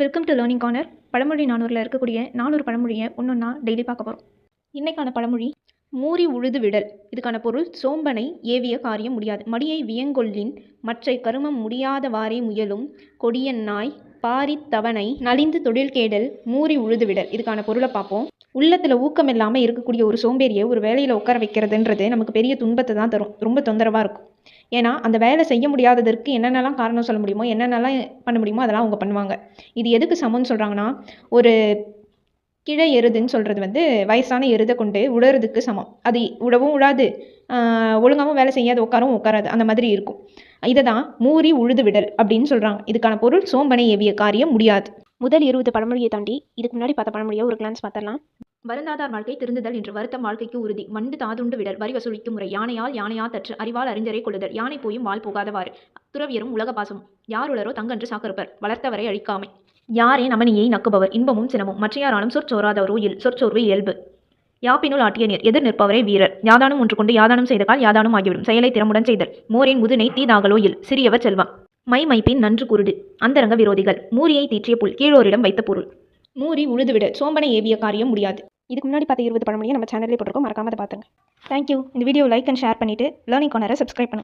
Welcome to learning corner பழமொழி நானூரில் இருக்கக்கூடிய நானூறு பழமொழியை ஒன்றொன்னா டெய்லி பார்க்க போகிறோம் இன்னைக்கான பழமொழி மூறி உழுது விடல். இதுக்கான பொருள் சோம்பனை ஏவிய காரியம் முடியாது. மடியை வியங்கொள்ளின் மற்றை கருமம் முடியாதவாறே முயலும் கொடியன் நாய் பாரித் தவணை நலிந்து தொழில் கேடல் மூறி உழுது விடல் இதுக்கான பொருளை பார்ப்போம். உள்ளத்தில் ஊக்கம் இல்லாமல் இருக்கக்கூடிய ஒரு சோம்பேறியை ஒரு வேலையில் உட்கார வைக்கிறதுன்றது நமக்கு பெரிய துன்பத்தை தான் தரும். ரொம்ப தொந்தரவாக இருக்கும். ஏன்னா அந்த வேலை செய்ய முடியாததற்கு என்னென்னலாம் காரணம் சொல்ல முடியுமோ என்னென்னலாம் பண்ண முடியுமோ அதெல்லாம் அவங்க பண்ணுவாங்க. இது எதுக்கு சமம்னு சொல்கிறாங்கன்னா ஒரு கிழ எருதுன்னு சொல்கிறது வந்து வயசான எருதை கொண்டு உழறதுக்கு சமம். அது உழவும் உழாது. ஒழுங்காகவும் வேலை செய்யாது உட்காரவும் உட்காராது. அந்த மாதிரி இருக்கும். இதை தான் மூறி உழுது விடல் அப்படின்னு சொல்கிறாங்க இதுக்கான பொருள் சோம்பனை ஏவிய காரியம் முடியாது. முதல் இருபது பழமொழியை தாண்டி இதுக்கு முன்னாடி பார்த்த பழமொழியை ஒரு கிளான்ஸ் பார்த்துடலாம். வருந்தாதார் வாழ்க்கை திருந்துதல் என்று வருத்தம் வாழ்க்கைக்கு உறுதி. மண்டு தாதுண்டு விடல் வரி வசூலிக்கும் முறை. யானையால் யானையா தற்று அறிவால் அறிஞரை கொள்ளுதல். யானை போயும் வால் போகாதவாறு. துறவியரும் உலக பாசமும். யார் உளரோ தங்கன்று சாக்கறுப்பர் வளர்த்தவரை அழிக்காமை. யாரே நமனியை நக்குபவர். இன்பமும் சினமும். மற்றையாராலும் சொற்சோராதவரோ இல் சொற்சோர்வு இயல்பு. யாப்பினுள் ஆட்டிய நீர். எதிர் நிற்பவரே வீரர். யாதானும் ஒன்று கொண்டு யாதானும் செய்த கால் யாதானும் ஆகிவிடும். செயலை திறமுடன் செய்தல். மோரின் முதுனை தீதாகலோ இல். சிறியவர் செல்வம். மை மைப்பின் நன்று குருடு. அந்தரங்க விரோதிகள். மூரியை தீற்றிய புல். கீழோரிடம் வைத்த பொருள். மூரி உழுதுவிட. சோம்பனை ஏவிய காரியம் முடியாது. இதுக்கு முன்னாடி பார்த்த இருபது பழமொழியை நம்ம சேனலே போட்டிருக்கோம். மறக்காம அதை பார்த்துங்க தேங்க்யூ இந்த வீடியோ லைக் அண்ட் ஷேர் பண்ணிவிட்டு லேர்னிங் கார்னரை சப்ஸ்கிரைப் பண்ணுங்க